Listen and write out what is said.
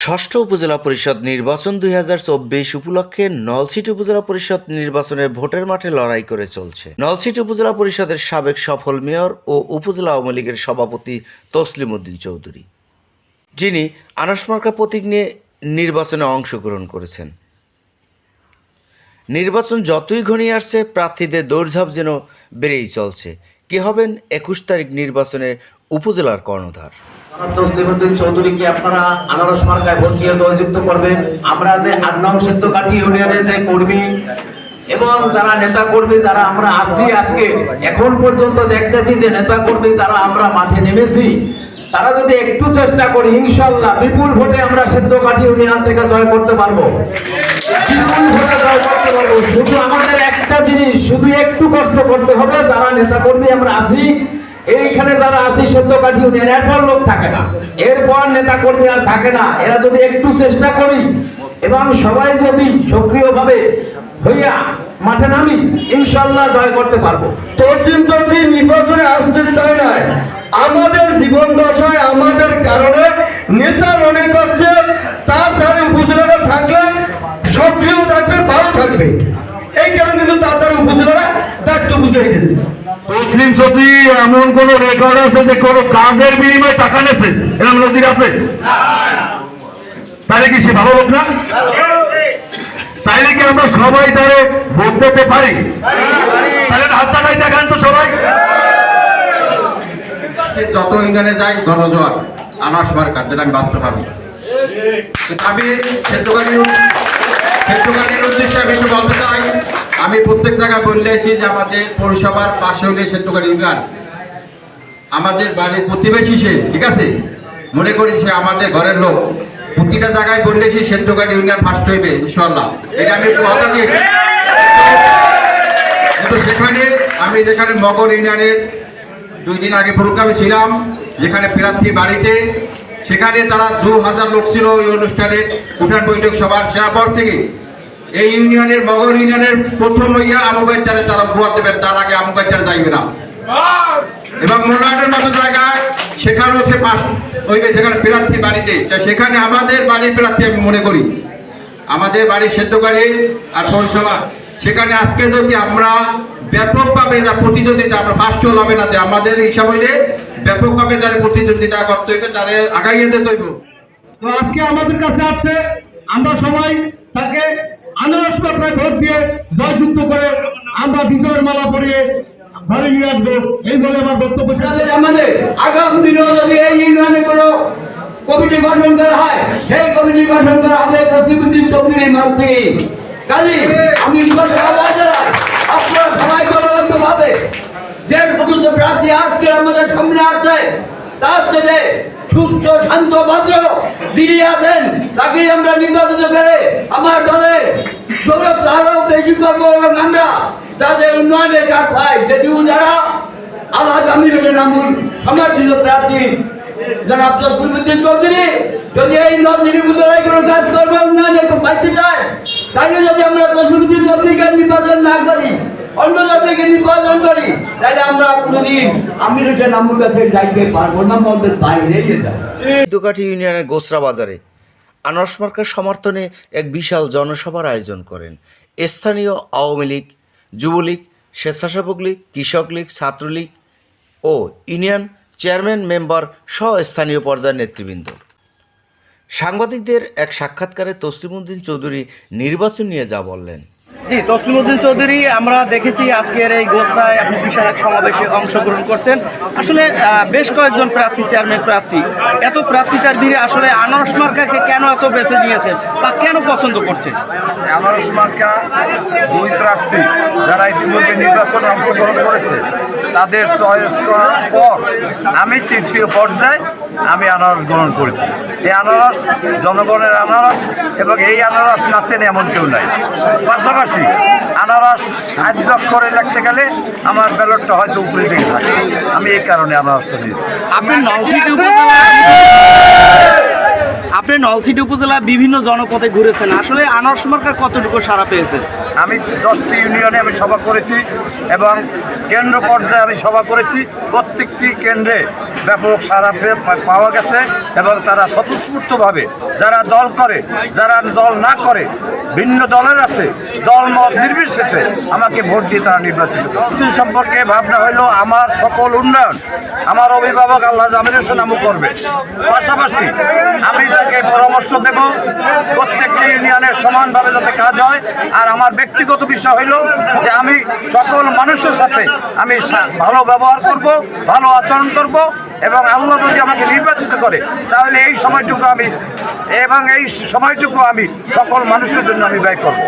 ষষ্ঠ উপজেলা পরিষদ নির্বাচন দুই হাজার চব্বিশ উপলক্ষে নলছিট উপজেলা পরিষদ নির্বাচনে ভোটের মাঠে লড়াই করে চলছে। নলছিট উপজেলা পরিষদের সাবেক সফল মেয়র ও উপজেলা আওয়ামী লীগের সভাপতি তসলিম উদ্দিন চৌধুরী, যিনি আনাসমার্কা প্রতীক নিয়ে নির্বাচনে অংশগ্রহণ করেছেন। নির্বাচন যতই ঘনিয়ে আসছে, প্রার্থীদের দৌড়ঝাঁপ যেন বেড়েই চলছে। কে হবেন একুশ তারিখ নির্বাচনে উপজেলার কর্ণধার? তসলিমুদ্দিন চৌধুরীকে আপনারা আনারস মার্কায় ভোট করবেন। আমরা যে যে কর্মী এবং যারা নেতা যারা আমরা আছি আজকে, এখন পর্যন্ত নেতা যারা আমরা মাঠে নেমেছি, তারা যদি একটু চেষ্টা করি, ইনশাল্লাহ বিপুল ভোটে আমরা সিদ্ধকাঠি ইউনিয়ন থেকে জয় করতে পারব। বিপুল ভোটে জয় করতে পারব। শুধু আমাদের একটা জিনিস, শুধু একটু কষ্ট করতে হবে, যারা নেতা কর্মী আমরা আছি এইখানে যারা আছে আছি সত্যকাঠি ইউনিয়ন এরপর লোক থাকে না। এরপর নেতা কর্মী আর থাকে না। এরা যদি একটু চেষ্টা করি, এবং সবাই যদি সক্রিয়ভাবে হইয়া মাঠে নামি, ইনশাল্লাহ জয় করতে পারব। চৌধুরী নির্বাচনে আসতে চায় না আমাদের জীবন দশায়, আমাদের কারণে নেতা মনে করছে, তার দ্বারা উপজেলাটা থাকলে সক্রিয় থাকবে, ভালো থাকবে। এই কারণে কিন্তু তার দ্বারা উপজেলাটা দায়িত্ব বুঝে দিয়েছে। এমন কোন রেকর্ড আছে যে কোন কাজের বিনিময়ে টাকা নেছে নজির আছে? তাহলে কি সে ভালো লোক না? তাইলে কি আমরা সবাই পারি? তাহলে হাত চাকাই দেখান তো সবাই। যত ইউনিয়নে যাই গণজোয়ার আনাস মার্কার, যেটা আমি বাঁচতে পারব। আমি উদ্দেশ্যে আমি প্রত্যেক জায়গায় বললে এসেছি যে আমাদের পৌরসভার পাশে হলে ক্ষেত্রকারী ইউনিয়ন আমাদের বাড়ির প্রতিবেশী সে, ঠিক আছে? মনে করি সে আমাদের ঘরের লোক। প্রতিটা জায়গায় বললে সে ক্ষেত্রকারী ইউনিয়ন ফার্স্ট হইবে ইনশাল্লাহ এটা আমি একটু কথা দিয়েছি। কিন্তু সেখানে আমি যেখানে মগর ইউনিয়নের দুই দিন আগে প্রোগ্রামে ছিলাম, যেখানে প্রার্থী বাড়িতে, সেখানে তারা দু হাজার লোক ছিল ওই অনুষ্ঠানে। উঠান বৈঠক সবার সেরা পর থেকে এই ইউনিয়নের মগর ইউনিয়নের প্রথম হইয়া আমুবাইতারে তারা উপহার দেবেন, তার আগে আমুবাইতারে যাইবে না। এবং মোল্লাহাটের মতো জায়গায়, সেখানে হচ্ছে পাশ হইবে যেখানে প্রার্থী বাড়িতে সেখানে আমাদের বাড়ির প্রার্থী আমি মনে করি। আমাদের বাড়ির সেদ্ধকারী আর পৌরসভা। সেখানে আজকে যদি আমরা ব্যাপকভাবে যা প্রতিদ্বন্দ্বিতা, আমরা ফার্স্ট হবে না আমাদের হিসাব হইলে ব্যাপকভাবে যারা প্রতিদ্বন্দ্বিতা করতে হইবে, তারা আগাইয়ে দিতে হইব। তো আজকে আমাদের কাছে আছে, আমরা সবাই তাকে আনারস পাত্রায় ভোট দিয়ে জয়যুক্ত করে আমরা বিজয়ের মালা পরিয়ে ঘরে নিয়ে আসব। এই বলে আমার বক্তব্য আমাদের আগাম দিনেও যদি এই ইউনিয়নে কোনো কমিটি গঠন করা হয়, সেই কমিটি গঠন করা হবে তসলিমুদ্দিন চৌধুরীর নাম থেকে কাজী আমি আপনারা সবাই গণবদ্ধ ভাবে যে সমস্ত প্রার্থী আজকে আমাদের সামনে আসছে, তার থেকে সুস্থ, শান্ত, ভদ্র যিনি আছেন, তাকেই আমরা নির্বাচিত করে আমার দলের গৌরব আরও বেশি করব এবং আমরা তাদের উন্নয়নের কাজ পাই। যেটিও যারা, আল্লাহ আমিরের নামুন সমর্থিত প্রার্থী জনাব তসলিমুদ্দিন চৌধুরী। যদি এই নদীর উদ্ধারে কোনো কাজ করবে উন্নয়নের একটু পাইতে চায় তাহলে যদি আমরা তসলিমুদ্দিন চৌধুরীকে নির্বাচন না করি অন্য জাতিকে নির্বাচন করি, তাহলে আমরা কোনোদিন আমিরের নামুর কাছে যাইতে পারব না আমাদের বাইরে দুকাঠি ইউনিয়নের গোসরা বাজারে আনারস মার্কার সমর্থনে এক বিশাল জনসভার আয়োজন করেন স্থানীয় আওয়ামী লীগ, যুবলীগ, স্বেচ্ছাসেবক লীগ, কৃষক লীগ, ছাত্রলীগ ও ইউনিয়ন চেয়ারম্যান মেম্বার সহ স্থানীয় পর্যায়ের নেতৃবৃন্দ। সাংবাদিকদের এক সাক্ষাৎকারে তসলিমুদ্দিন চৌধুরী নির্বাচন নিয়ে যা বললেন। জি, তসলিমুদ্দিন চৌধুরী, আমরা দেখেছি আজকের এই গোসরায় আপনি বিশাল এক সমাবেশে অংশগ্রহণ করছেন। আসলে বেশ কয়েকজন প্রার্থী, চেয়ারম্যান প্রার্থী। এত প্রার্থীতার ভিড়ে আসলে আনারস মার্কাকে কেন এত বেছে নিয়েছেন বা কেন পছন্দ করছেন? আনারস মার্কা দুই প্রার্থী যারা ইতিমধ্যে নির্বাচনে অংশগ্রহণ করেছে, তাদের চয়েস করার পর আমি তৃতীয় পর্যায়ে আমি আনারস গ্রহণ করেছি। এই আনারস, জনগণের আনারস এবং এই আনারস নাচেন এমন কেউ নাই। পাশাপাশি আনারস আদ্য অক্ষরে লিখতে গেলে আমার ব্যালটটা হয়তো উপরে দিকে থাকে। আমি এই কারণে আনারসটা নিয়েছি। আপনি আপনি নলছিটি উপজেলা বিভিন্ন জনপদে ঘুরেছেন। আসলে আনারস মার্কার কতটুকু সারা পেয়েছেন? আমি দশটি ইউনিয়নে আমি সভা করেছি এবং কেন্দ্র পর্যায়ে আমি সভা করেছি। প্রত্যেকটি কেন্দ্রে ব্যাপক সারা পাওয়া গেছে এবং তারা স্বতঃস্ফূর্তভাবে যারা দল করে, যারা দল না করে, ভিন্ন দলের আছে দল মত নির্বিশেষে আমাকে ভোট দিয়ে তারা নির্বাচিত করেছে সম্পর্কে ভাবনা হলো আমার সকল উন্নয়ন আমার অভিভাবক আল্লাহ জামিনের সুনামও করবে। পাশাপাশি আমি তাকে পরামর্শ দেব, প্রত্যেকটি ইউনিয়নের সমানভাবে যাতে কাজ হয়, আর আমার ব্যক্তিগত বিষয় হইল যে আমি সকল মানুষের সাথে আমি ভালো ব্যবহার করব, ভালো আচরণ করব এবং আল্লাহ যদি আমাকে নির্বাচিত করে, তাহলে এই সময়টুকু আমি এবং এই সময়টুকু আমি সকল মানুষের জন্য আমি ব্যয় করব।